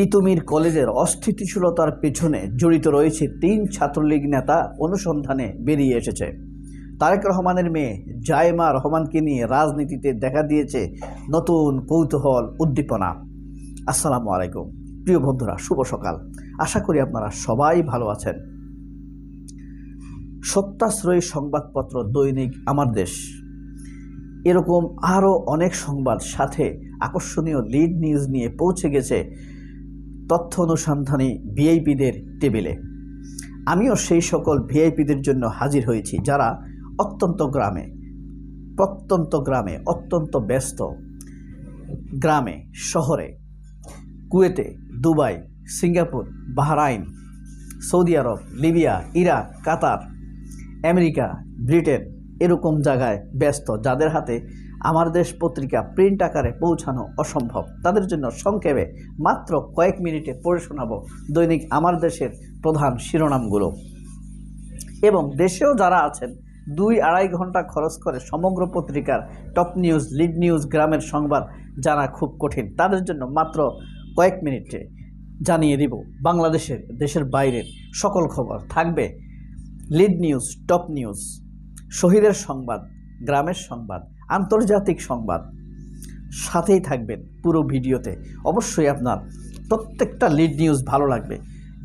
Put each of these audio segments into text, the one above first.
তিতুমির কলেজের অস্থিতিশীলতার পেছনে জড়িত রয়েছে তিন ছাত্রলীগ নেতা অনুসন্ধানে বেরিয়ে এসেছে। তারেক রহমানের মেয়ে জায়মা রহমানকে নিয়ে রাজনীতিতে দেখা দিয়েছে নতুন কৌতূহল, উদ্দীপনা। আসসালামু আলাইকুম। প্রিয় বন্ধুরা, শুভ সকাল। আশা করি আপনারা সবাই ভালো আছেন। সত্যাশ্রয়ী সংবাদপত্র দৈনিক আমার দেশ। এরকম আরও অনেক সংবাদ সাথে আকর্ষণীয় লিড নিউজ নিয়ে পৌঁছে গেছে তথ্য অনুসন্ধানী ভিআইপিদের টেবিলে। আমিও সেই সকল ভিআইপিদের জন্য হাজির হয়েছি, যারা অত্যন্ত গ্রামে, প্রত্যন্ত গ্রামে, অত্যন্ত ব্যস্ত গ্রামে, শহরে, কুয়েতে, Dubai, Singapore, Bahrain, Saudi Arab, Libya, Iraq, Qatar, America, Britain এরকম জায়গায় ব্যস্ত, যাদের হাতে আমার দেশ পত্রিকা প্রিন্ট আকারে পৌঁছানো অসম্ভব। তাদের জন্য সংক্ষেপে মাত্র কয়েক মিনিটে পড়ে শোনাবো দৈনিক আমার দেশের প্রধান শিরোনামগুলো। এবং দেশেও যারা আছেন, দুই আড়াই ঘণ্টা খরচ করে সমগ্র পত্রিকার টপ নিউজ লিড নিউজ গ্রামের সংবাদ জানা খুব কঠিন। তাদের জন্য মাত্র কয়েক মিনিটে জানিয়ে দিব বাংলাদেশের, দেশের বাইরের সকল খবর। থাকবে লিড নিউজ টপ নিউজ শহীদের সংবাদ, গ্রামের সংবাদ আন্তর্জাতিক সংবাদ। সাথেই থাকবেন পুরো ভিডিওতে। অবশ্যই আপনার প্রত্যেকটা লিড নিউজ ভালো লাগবে।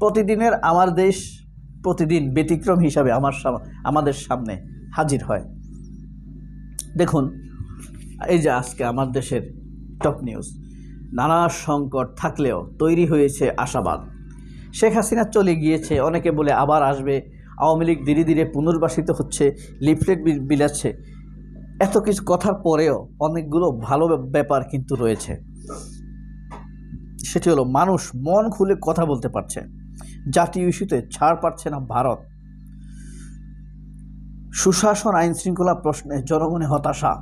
প্রতিদিনের আমার দেশ প্রতিদিন ব্যতিক্রম হিসাবে আমার আমাদের সামনে হাজির হয়। দেখুন, এই যে আজকে আমার দেশের টপ নিউজ নানা সংকট থাকলেও তৈরি হয়েছে আশাবাদ। শেখ হাসিনা চলে গিয়েছে, অনেকে বলে আবার আসবে। আওয়ামী লীগ ধীরে ধীরে পুনর্বাসিত হচ্ছে লিফলেট বিলাচ্ছে। এত কিছু কথার পরেও অনেকগুলো ভালো ব্যাপার কিন্তু রয়েছে। সেটি হলো, মানুষ মন খুলে কথা বলতে পারছে। জাতীয় ইস্যুতে ছাড় পাচ্ছে না ভারত। সুশাসন আইন শৃঙ্খলা প্রশ্নে জনগণে হতাশা।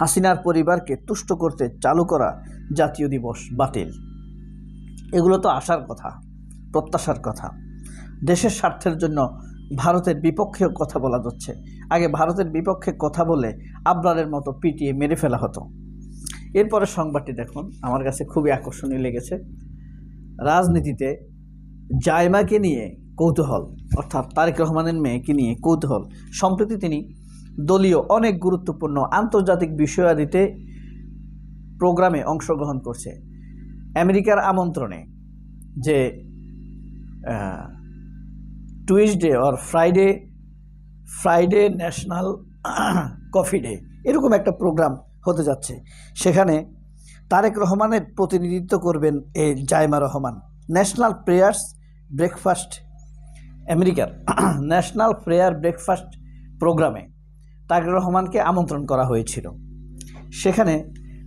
হাসিনার পরিবারকে তুষ্ট করতে চালু করা জাতীয় দিবস বাতিল। এগুলো তো আসার কথা, প্রত্যাশার কথা। দেশের স্বার্থের জন্য ভারতের বিপক্ষেও কথা বলা যাচ্ছে। আগে ভারতের বিপক্ষে কথা বলে আবরারের মতো পিটিয়ে মেরে ফেলা হতো। এরপরে সংবাদটি দেখুন, আমার কাছে খুবই আকর্ষণীয় লেগেছে। রাজনীতিতে জায়মাকে নিয়ে কৌতূহল, অর্থাৎ তারেক রহমানের মেয়েকে নিয়ে কৌতূহল। সম্প্রতি তিনি দলীয় অনেক গুরুত্বপূর্ণ আন্তর্জাতিক বিষয়াদিতে প্রোগ্রামে অংশগ্রহণ করছে। আমেরিকার আমন্ত্রণে যে Tuesday or Friday Friday national coffee day এরকম একটা প্রোগ্রাম হতে যাচ্ছে। সেখানে তারেক রহমানের প্রতিনিধিত্ব করবেন এ Zaima Rahman. National prayers breakfast আমেরিকার ন্যাশনাল প্রেয়ার ব্রেকফাস্ট প্রোগ্রামে তারেক রহমানকে আমন্ত্রণ করা হয়েছিল। সেখানে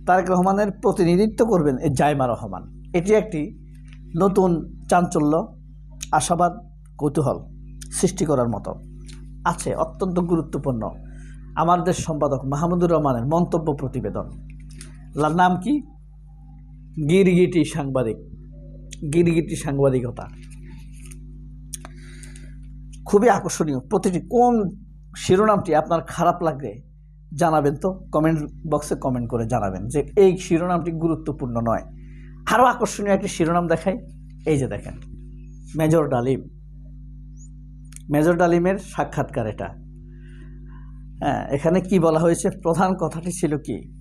তারেক রহমানের প্রতিনিধিত্ব করবেন এ জায়মা রহমান। এটি একটি নতুন চাঞ্চল্য, আশাবাদ, কৌতূহল। সৃষ্টি করার মতো। আছে অত্যন্ত গুরুত্বপূর্ণ। আমার দেশ সম্পাদক মাহমুদুর রহমানের মন্তব্য প্রতিবেদন। লার নাম কি? গিরগিটি সাংবাদিক। গিরগিটি সাংবাদিকতা। খুবই আকর্ষণীয়। প্রতিটি কোন শিরোনামটি আপনার খারাপ লাগবে জানাবেন তো? কমেন্ট বক্সে কমেন্ট করে জানাবেন যে এই শিরোনামটি গুরুত্বপূর্ণ নয়। আরও আকর্ষণীয় একটি শিরোনাম দেখাই। এই যে দেখেন, মেজর ডালিম। মেজর ডালিমের সাক্ষাৎকার এটা। হ্যাঁ এখানে কি বলা হয়েছে? প্রধান কথাটি ছিল কি?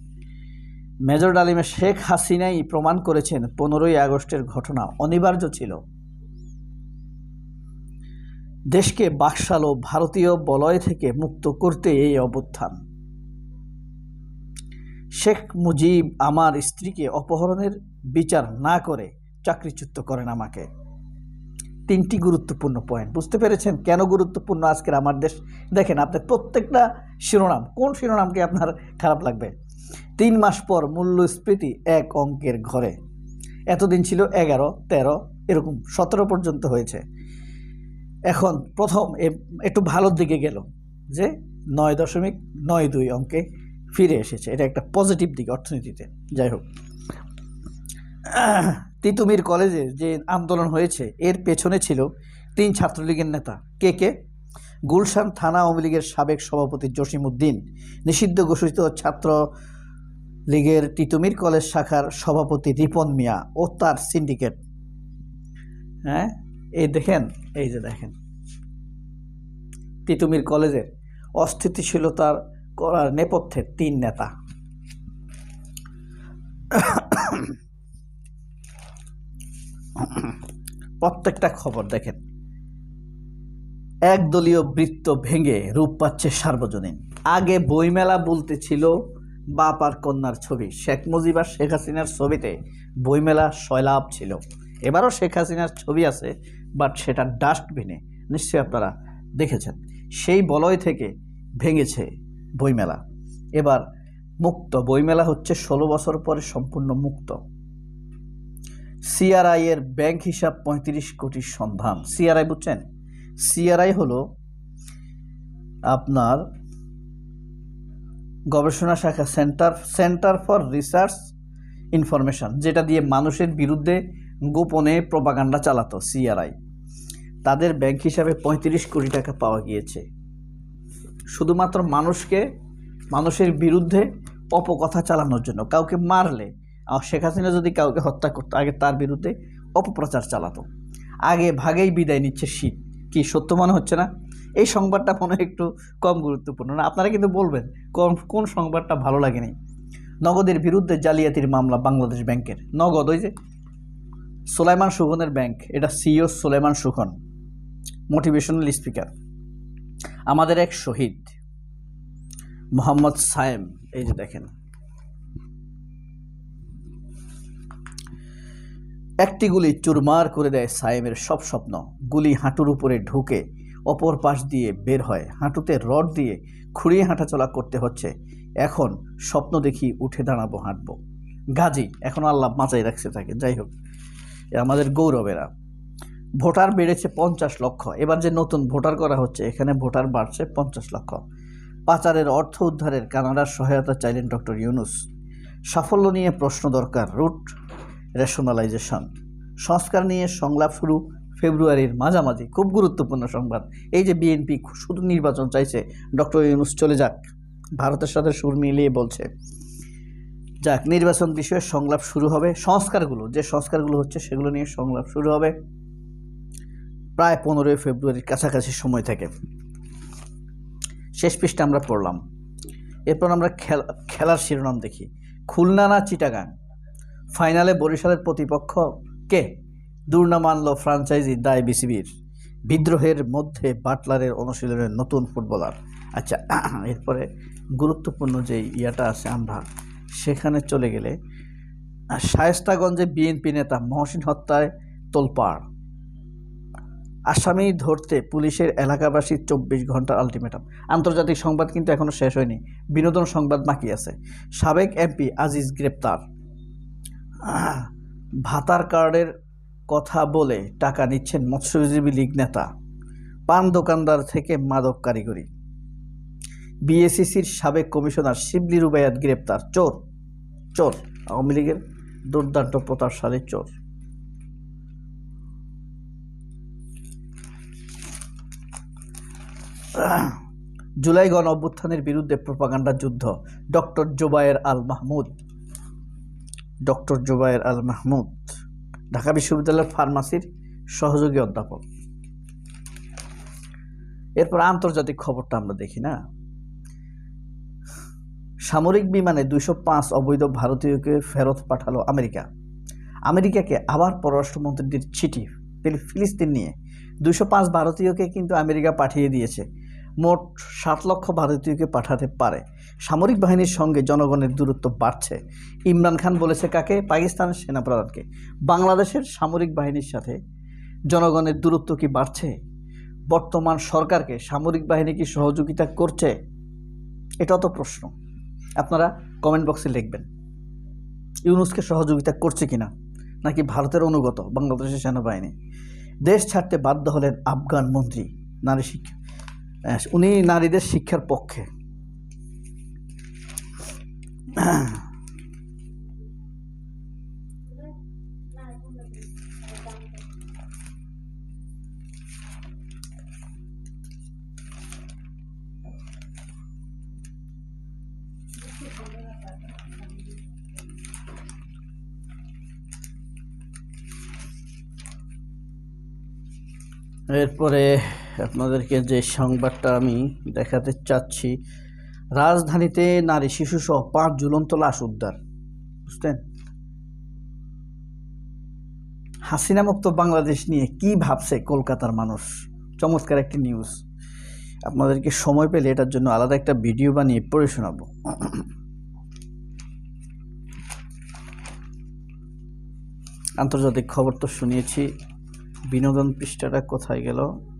মেজর ডালিমে শেখ হাসিনাই প্রমাণ করেছেন পনেরোই আগস্টের ঘটনা অনিবার্য ছিল। দেশকে বাকশাল ও ভারতীয় বলয় থেকে মুক্ত করতে এই অবস্থান। শেখ মুজিব আমার স্ত্রীকে অপহরণের বিচার না করে চাকরিচ্যুত করেন আমাকে। তিনটি গুরুত্বপূর্ণ পয়েন্ট বুঝতে পেরেছেন কেন গুরুত্বপূর্ণ আজকের আমার দেশ? দেখেন আপনার প্রত্যেকটা শিরোনাম, কোন শিরোনামটি আপনার খারাপ লাগবে? তিন মাস পর মূল্যস্ফীতি এক অঙ্কের ঘরে। এতদিন ছিল এগারো, তেরো, এরকম সতেরো পর্যন্ত হয়েছে। এখন প্রথম একটু ভালোর দিকে গেল যে নয় দশমিক নয় দুই অঙ্কে ফিরে এসেছে। এটা একটা পজিটিভ দিক অর্থনীতিতে। যাই হোক। তিতুমির কলেজে যে আন্দোলন হয়েছে, এর পেছনে ছিল তিন ছাত্রলীগের নেতা। কে কে? গুলশান থানা আওয়ামী লীগের সাবেক সভাপতি জসিম উদ্দিন, নিষিদ্ধ ঘোষিত ছাত্র লীগের তিতুমির কলেজ শাখার সভাপতি রিপন মিয়া ও তার সিন্ডিকেট। হ্যাঁ এই দেখেন, এই যে দেখেন। তিতুমির কলেজের অস্থিতিশীলতার করার নেপথ্যে তিন নেতা। প্রত্যেকটা খবর দেখেন। একদলীয় বৃত্ত ভেঙে রূপ পাচ্ছে সার্বজনীন। আগে বইমেলা বলতে ছিল বাপ আর কন্যার ছবি। শেখ মুজিব আর শেখ হাসিনার ছবিতে বইমেলা সয়লাভ ছিল। এবারও শেখ হাসিনার ছবি আছে, বাট সেটা ডাস্টবিনে। নিশ্চয়ই আপনারা দেখেছেন। সেই বলয় থেকে ভেঙেছে বইমেলা। এবার মুক্ত। বইমেলা হচ্ছে ষোলো বছর পরে সম্পূর্ণ মুক্ত। সিআরআই এর ব্যাংক হিসাব পঁয়ত্রিশ কোটির সন্ধান। সিআরআই বুঝছেন? সিআরআই হলো আপনার গবেষণা শাখা, centre centre for research information, যেটা দিয়ে মানুষের বিরুদ্ধে গোপনে প্রপাগান্ডা চালাতো সিআরআই। তাদের ব্যাংক হিসাবে পঁয়ত্রিশ কোটি টাকা পাওয়া গিয়েছে। শুধুমাত্র মানুষকে, মানুষের বিরুদ্ধে অপকথা চালানোর জন্য, কাউকে মারলে শেখ হাসিনা যদি কাউকে হত্যা করতো, আগে তার বিরুদ্ধে অপপ্রচার চালাতো। আগে ভাগেই বিদায় নিচ্ছে শীত। কি সত্য মনে হচ্ছে না? এই সংবাদটা মনে একটু কম গুরুত্বপূর্ণ। না, আপনারা কিন্তু বলবেন, কোন কোন সংবাদটা ভালো লাগেনি? নগদের বিরুদ্ধে জালিয়াতির মামলা বাংলাদেশ ব্যাংকের। নগদ, ওই যে সোলাইমান সুখনের ব্যাংক, এটা CEO Solaiman Sukhon motivational speaker. আমাদের এক শহীদ, মোহাম্মদ সায়েম, এই যে দেখেন। একটি গুলি চুরমার করে দেয় সায়েমের সব স্বপ্ন। গুলি হাঁটুর উপরে ঢুকে অপর পাশ দিয়ে বের হয়। হাঁটুতে রড দিয়ে খুঁড়িয়ে হাঁটাচলা করতে হচ্ছে। এখন স্বপ্ন দেখি উঠে দাঁড়াবো, হাঁটবো। গাজী, এখন আল্লাহ বাঁচাই রাখছে তাকে। যাই হোক আমাদের গৌরবেরা। ভোটার বেড়েছে পঞ্চাশ লক্ষ। এবার যে নতুন ভোটার করা হচ্ছে, এখানে ভোটার বাড়ছে পঞ্চাশ লক্ষ। পাচারের অর্থ উদ্ধারের কানাডার সহায়তা চাইলেন ডক্টর ইউনুস। সাফল্য নিয়ে প্রশ্ন দরকার। রুট রেশনালাইজেশন সংস্কার নিয়ে সংলাপ শুরু, ফেব্রুয়ারির মাঝামাঝি। খুব গুরুত্বপূর্ণ সংবাদ। এই যে বিএনপি শুধু নির্বাচন চাইছে, ডক্টর ইউনুস চলে যাক। ভারতের সাথে সুর মিলিয়ে বলছে, যাক, নির্বাচন বিষয়ে সংলাপ শুরু হবে। সংস্কারগুলো, যে সংস্কারগুলো হচ্ছে সেগুলো নিয়ে সংলাপ শুরু হবে প্রায় পনেরোই ফেব্রুয়ারির কাছাকাছি সময় থেকে। শেষ পৃষ্ঠা আমরা পড়লাম। এরপর আমরা খেলা, খেলার শিরোনাম দেখি। খুলনা না চিটাগাং? ফাইনালে বরিশালের প্রতিপক্ষ কে? দুর্না মানল ফ্রাঞ্চাইজি, দায় বিসিবির। বিদ্রোহের মধ্যে বাটলারের অনুশীলনের নতুন ফুটবলার। আচ্ছা এরপরে গুরুত্বপূর্ণ যে ইয়াটা আছে আমরা, সেখানে চলে গেলে শায়েস্তাগঞ্জে বিএনপি নেতা মহসিন হত্যায় তোলপাড়। আসামি ধরতে পুলিশের এলাকাবাসী চব্বিশ ঘণ্টার আলটিমেটাম। আন্তর্জাতিক সংবাদ কিন্তু এখনও শেষ হয়নি। বিনোদন সংবাদ বাকি আছে। সাবেক এমপি আজিজ গ্রেপ্তার। ভাতার কার্ডের কথা বলে টাকা নিচ্ছেন মৎস্যজীবী লীগ নেতা, পান দোকানদার থেকে মাদক কারিগরি। বিএসিসির সাবেক কমিশনার শিবলি রুবায়াত গ্রেপ্তার, চোর চোর, আওয়ামী লীগের দুর্দান্ত প্রতাপশালী চোর। জুলাই গণ অভ্যুত্থানের বিরুদ্ধে প্রপাগান্ডা যুদ্ধ, ডক্টর জোবায়ের আল মাহমুদ। ডক্টর জুবায়ের আল মাহমুদ, ঢাকা বিশ্ববিদ্যালয়ের ফার্মাসির সহযোগী অধ্যাপক। এরপর আন্তর্জাতিক খবরটা আমরা দেখি না। সামরিক বিমানে দুইশো পাঁচ অবৈধ ভারতীয়কে ফেরত পাঠালো আমেরিকা। আমেরিকাকে আবার পররাষ্ট্রমন্ত্রীদের চিঠি ফিল- ফিলিস্তিন নিয়ে। দুইশো পাঁচ ভারতীয়কে কিন্তু আমেরিকা পাঠিয়ে দিয়েছে। মোট সাত লক্ষ ভারতীয়কে পাঠাতে পারে। সামরিক বাহিনীর সঙ্গে জনগণের দূরত্ব বাড়ছে। ইমরান খান বলেছে কাকে? পাকিস্তানের সেনাপ্রধানকে। বাংলাদেশের সামরিক বাহিনীর সাথে জনগণের দূরত্ব কি বাড়ছে? বর্তমান সরকারকে সামরিক বাহিনী কি সহযোগিতা করছে? এটাও তো প্রশ্ন। আপনারা কমেন্ট বক্সে লিখবেন। ইউনুসকে সহযোগিতা করছে কিনা? নাকি ভারতের অনুগত বাংলাদেশের সেনাবাহিনী? দেশ ছাড়তে বাধ্য হলেন আফগান মন্ত্রী, নারী শিক্ষা উনি নারীদের শিক্ষার পক্ষে। এরপরে আপনাদেরকে যে সংবাদটা আমি দেখাতে চাচ্ছি রাজধানীতে নারী শিশু সহ পাঁচ ঝুলন্ত লাশ উদ্ধার। বুঝলেন? হাসিনা মুক্ত বাংলাদেশ নিয়ে কি ভাবছে কলকাতার মানুষ? চমৎকার একটি নিউজ আপনাদেরকে সময় পেলে এটার জন্য আলাদা একটা ভিডিও বানিয়ে পড়ে শোনাবো। আন্তর্জাতিক খবর তো শুনিয়েছি। বিনোদন পৃষ্ঠাটা কোথায় গেল?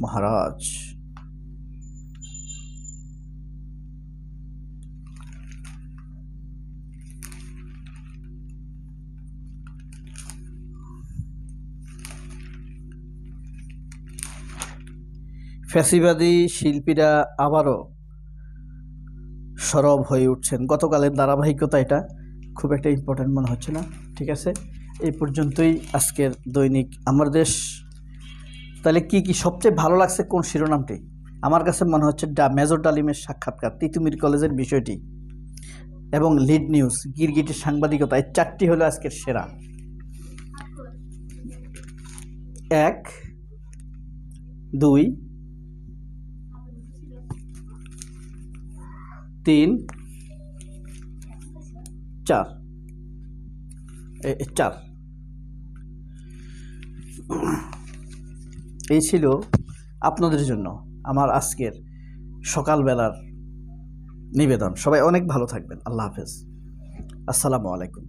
মহারাজ। ফ্যাসিবাদী শিল্পীরা আবারও সরব হয়ে উঠছেন। গতকালের ধারাবাহিকতা এটা, খুব একটা ইম্পর্ট্যান্ট মনে হচ্ছে না, ঠিক আছে? এই পর্যন্তই আজকের দৈনিক আমার দেশ। তাহলে কি কি সবচেয়ে ভালো লাগছে কোন শিরোনামটি? আমার কাছে মনে হচ্ছে ডা, মেজর ডালিমের সাক্ষাৎকার, তিতুমির কলেজের বিষয়টি। এবং লিড নিউজ গিরগিটির সাংবাদিকতা এই চারটি হলো আজকের সেরা। এক, দুই, তিন, চার। চার। এই ছিল আপনাদের জন্য আমার আজকের সকালবেলার নিবেদন। সবাই অনেক ভালো থাকবেন। আল্লাহ হাফেজ। আসসালামু আলাইকুম।